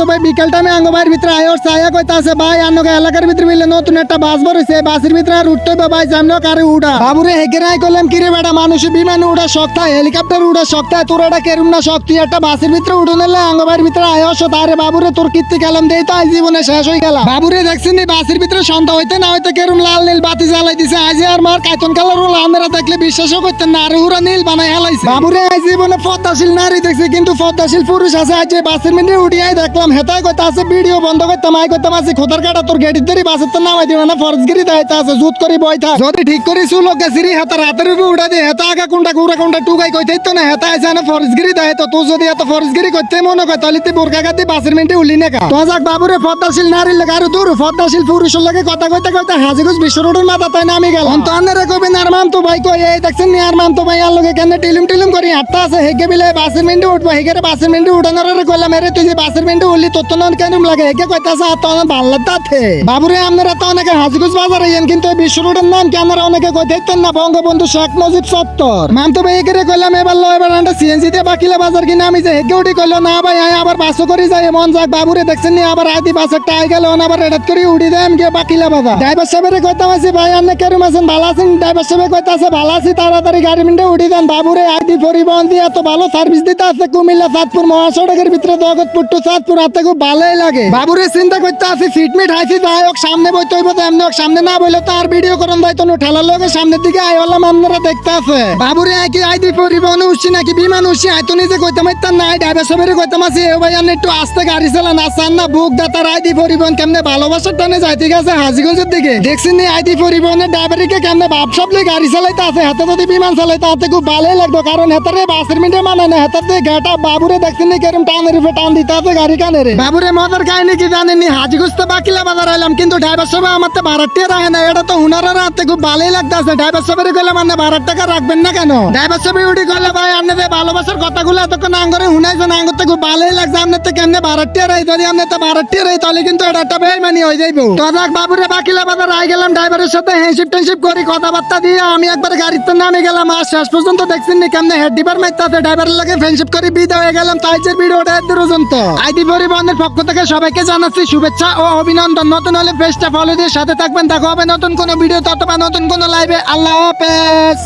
তো ভাই বিকেল টাইমে আঙ্গ ভাইয়ের ভিতরে আয়োর ছায়া কইতা আছে, ভাই আন্নকে এলাকার ভিতরে মিলে নতুন একটা বাস বরেছে বাসের ভিতরে আর উঠতে হবে ভাই জানলো কারে উড়া। বাবুরে হেগেরাই করলাম, কিরে বেটা মানুষ বিমান উড়া শক্ত, হেলিকপ্টার উড়া শক্ত, তোর এটা কেরুম না শক্তি একটা বাসের ভিতরে উঠে নিলে আঙ্গ ভিতরে আয়স তারে বাবুরে তোর কীর্তি কালাম, দেই তো আজ জীবনে শেষ হয়ে গেল বাবুরে দেখছেন বাসের ভিতরে সন্ধ্যা হইতে না হইতে কেরুম লাল নীল বাতি জ্বালাই দিছে, আজ আর মার কাইতন কালার রোল আমরা দেখলে বিশ্বাসও করতেন না, আর উড়া নীল বানাই হেলাইছে। বাবুরে আজ জীবনে পদ্মাশীল নারী দেখছে, কিন্তু পদ্মাশীল পুরুষ আছে, আজ বাসের মিনিটে উঠিয়াই দেখলাম। হেতাই কইতা আছে ভিডিও বন্ধ করতাম আই করতাম আছে খোদার কাটা, তোর গেটির ধরে বাসের তো নামাই দিও না ফরজগিরি দায়িত্ব আছে জুত করি বই থাক। যদি ঠিক করি সুলোক গেছিরি হেতার হাতের উপরে উড়া দিয়ে, হেতা আগা কোনটা কুড়া কোনটা টুকাই কইতেই তো না হেতা আছে, না, ফরজগিরি দায়িত্ব তুই যদি এত ফরজগিরি করতে মনে কর, তাহলে তুই বোরকা গাদি বাসের মিনিটে উলি না কা। তো যাক, বাবুরে পদ্মাশীল নারীর লাগে আরও দূর পদ্মাশীল পুরুষের লাগে কথা কইতে কইতে হাজিগুজ বিশ্ব রোডের মাথা তাই নামি গেল। অন্ত আন্নারে কইবেন আর মাম তো ভাই কই, এই দেখছেন নি আর তো ভাই আর লগে কেন টিলিম টিলিম করি হাঁটতা আছে, হেগে বিলে বাসের মিনিটে উঠবো হেগে বাসের মিনিটে উঠানোর কইলাম, এরে তুই যে বাসের মিনিটে উঠলি তোর তো কেন লাগে? হেগে কইতাছে, আর তো ভালো লাগতাছে বাবুরে, আপনারা তো অনেকে হাজিগুজ বাজারে ইয়েন কিন্তু বিশ্ব রোডের নাম কি আপনারা অনেকে কইতেন না? বঙ্গবন্ধু শেখ মুজিব সত্তর। মাম তো ভাই একে কইলাম, এবার লো, এবার আন্ডা সিএনজি তে বাকিলা বাজার কিনা আমি যে হেগে উঠি কইলো, না ভাই, আয় আবার বাসও করি যাই, মন যাক। বাবুরে, দেখছেন নি, আবার আদি বাস, একটা আই গেল আবার রেডাত করে, উঠি দেম গিয়ে বাকিলা বাজার। ড্রাইভার সাহেবের কইতাম, আছে ভাই আন্নে কেরম আছেন? ভালো আছেন? ড্রাইভার সাহেব কইতাছে, ভালো আছি, তাড়াতাড়ি গাড়ি মিন্টে উঠি দেন। বাবুরে আদি পরিবহন দিয়ে, এত ভালো সার্ভিস দিতে আছে কুমিল্লা, সাতপুর, মহাসড়কের ভিতরে, জগৎপুর টু সাতপুর হাতে খুব ভালোই লাগে। বাবুরে চিন্তা করতে আছে সিটমিট হাইছি যাই হোক, সামনে বইতে হইব এমনি হোক, সামনে না বইলে তো আর ভিডিও করন যাইতো না ঠেলার লগে সামনের দিকে আই হলাম আপনারা দেখতে আছে। বাবুরে কি আইদি পরিবহনে উঠছি নাকি, বিমান উঠছি আইতো নিজে কইতাম ইত্যান নাই ড্রাইভার সাহেবের কইতাম আছে এ ভাই আপনি একটু আস্তে গাড়ি চালান, আসান না, বুক দাতার আইদি পরিবহন কেমনে ভালোবাসার টানে যাই ঠিক আছে, হাজিগঞ্জের দিকে। দেখছেন নি আইদি পরিবহনের ড্রাইভারিকে কেমনে বাপ সাপলে গাড়ি চালাইতে আছে হাতে যদি বিমান চালাইতে হাতে খুব ভালোই লাগতো কারণ হেতারে বাসের মিনিটে মানে না, হেতার গেটা বাবুরে দেখছেন নি, কেরম টানের উপরে টান দিতে আছে গাড়ি কানের বাবুরে মজার কাহিনী কি জানেননি হাজিগঞ্জ তো বাকিলা বাজার আইলাম, কিন্তু ড্রাইভার সাহেব আমার তো ভাড়াটিয়া রাখে না এটা তো হুনারা রাখতে খুব ভালোই লাগতেছে। ড্রাইভার সাহেবের গেলে মানে ভাড়ার টাকা রাখবেন না কেন? ড্রাইভার সাহেব উঠি গেলে ভাই আপনাদের ভালোবাসার কথাগুলো এতক্ষণ আঙ্গরে হুনাইছেন আঙ্গর তো খুব ভালোই লাগছে। আপনার তো কেমনে ভাড়াটিয়া রাই যদি আপনার তো ভাড়াটিয়া রাই তাহলে কিন্তু এটা একটা বেমানি হয়ে যাইবো। তো যাক, বাবুরে বাকিলা বাজার আই গেলাম ড্রাইভারের সাথে হ্যান্ডশিপ টেনশিপ করি, কথাবার্তা দিয়ে আমি একবার গাড়িতে নামে গেলাম, আর শেষ পর্যন্ত দেখছেন কেমনে হেড ডিপার মাইতে ড্রাইভারের লাগে ফ্রেন্ডশিপ করে বিদা হয়ে গেলাম। তাই যে ভিডিওটা এত পর্যন্ত। আইডি পরিবহনের পক্ষ থেকে সবাইকে জানাচ্ছি শুভেচ্ছা ও অভিনন্দন। নতুন হলে পেজটা ফলো দিয়ে সাথে থাকবেন। দেখা হবে নতুন কোনো ভিডিও ততবা নতুন কোনো লাইভে আল্লাহ হাফেজ।